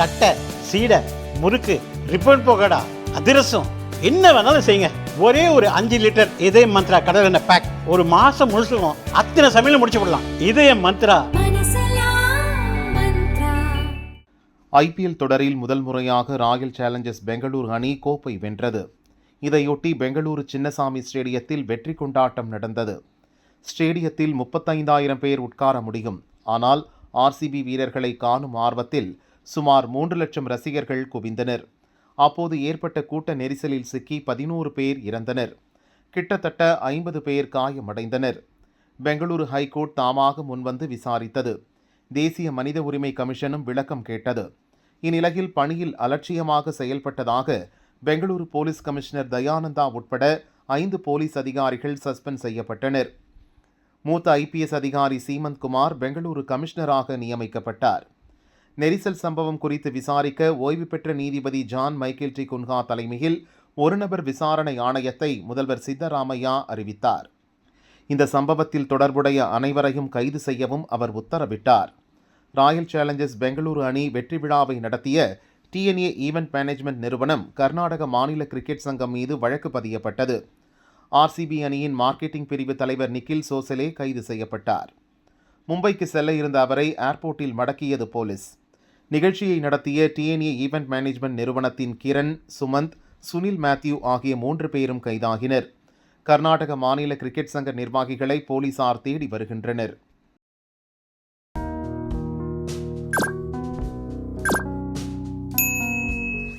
தட்டை சீடை முறுக்கு ரிப்பன் போகடா அதிரசம் என்ன வேணாலும் செய்யுங்க. ஒரே ஒரு அஞ்சு லிட்டர் இதய மந்த்ரா கடல் எண்ணெய் பேக் ஒரு மாசம் முழுசுக்கும் அத்தனை சமையல் முடிச்சு விடலாம் இதய மந்த்ரா. ஐபிஎல் தொடரில் முதல் முறையாக ராயல் சேலஞ்சர்ஸ் பெங்களூரு அணி கோப்பை வென்றது. இதையொட்டி பெங்களூரு சின்னசாமி ஸ்டேடியத்தில் வெற்றி கொண்டாட்டம் நடந்தது. ஸ்டேடியத்தில் முப்பத்தைந்தாயிரம் பேர் உட்கார முடியும். ஆனால் ஆர்சிபி வீரர்களை காணும் ஆர்வத்தில் சுமார் மூன்று லட்சம் ரசிகர்கள் குவிந்தனர். அப்போது ஏற்பட்ட கூட்ட நெரிசலில் சிக்கி பதினோரு பேர் இறந்தனர். கிட்டத்தட்ட ஐம்பது பேர் காயமடைந்தனர். பெங்களூரு ஹைகோர்ட் தாமாக முன்வந்து விசாரித்தது. தேசிய மனித உரிமை கமிஷனும் விளக்கம் கேட்டது. இந்நிலையில் பணியில் அலட்சியமாக செயல்பட்டதாக பெங்களூரு போலீஸ் கமிஷனர் தயானந்தா உட்பட ஐந்து போலீஸ் அதிகாரிகள் சஸ்பெண்ட் செய்யப்பட்டனர். மூத்த ஐபிஎஸ் அதிகாரி சீமந்த் குமார் பெங்களூரு கமிஷனராக நியமிக்கப்பட்டார். நெரிசல் சம்பவம் குறித்து விசாரிக்க ஓய்வு பெற்ற நீதிபதி ஜான் மைக்கேல் டி. குன்ஹா தலைமையில் ஒருநபர் விசாரணை ஆணையத்தை முதல்வர் சித்தராமையா அறிவித்தார். இந்த சம்பவத்தில் தொடர்புடைய அனைவரையும் கைது செய்யவும் அவர் உத்தரவிட்டார். ராயல் சேலஞ்சர்ஸ் பெங்களூரு அணி வெற்றி விழாவை நடத்திய டிஎன்ஏ ஈவெண்ட் மேனேஜ்மெண்ட் நிறுவனம் கர்நாடக மாநில கிரிக்கெட் சங்கம் மீது வழக்கு பதியப்பட்டது. ஆர்சிபி அணியின் மார்க்கெட்டிங் பிரிவு தலைவர் நிக்கில் சோசலே கைது செய்யப்பட்டார். மும்பைக்கு செல்ல இருந்த அவரை ஏர்போர்ட்டில் மடக்கியது போலீஸ். நிகழ்ச்சியை நடத்திய டிஎன்ஏ ஈவெண்ட் மேனேஜ்மெண்ட் நிறுவனத்தின் கிரண் சுமந்த் சுனில் மேத்யூ ஆகிய மூன்று பேரும் கைதாகினர். கர்நாடக மாநில கிரிக்கெட் சங்க நிர்வாகிகளை போலீசார் தேடி வருகின்றனர்.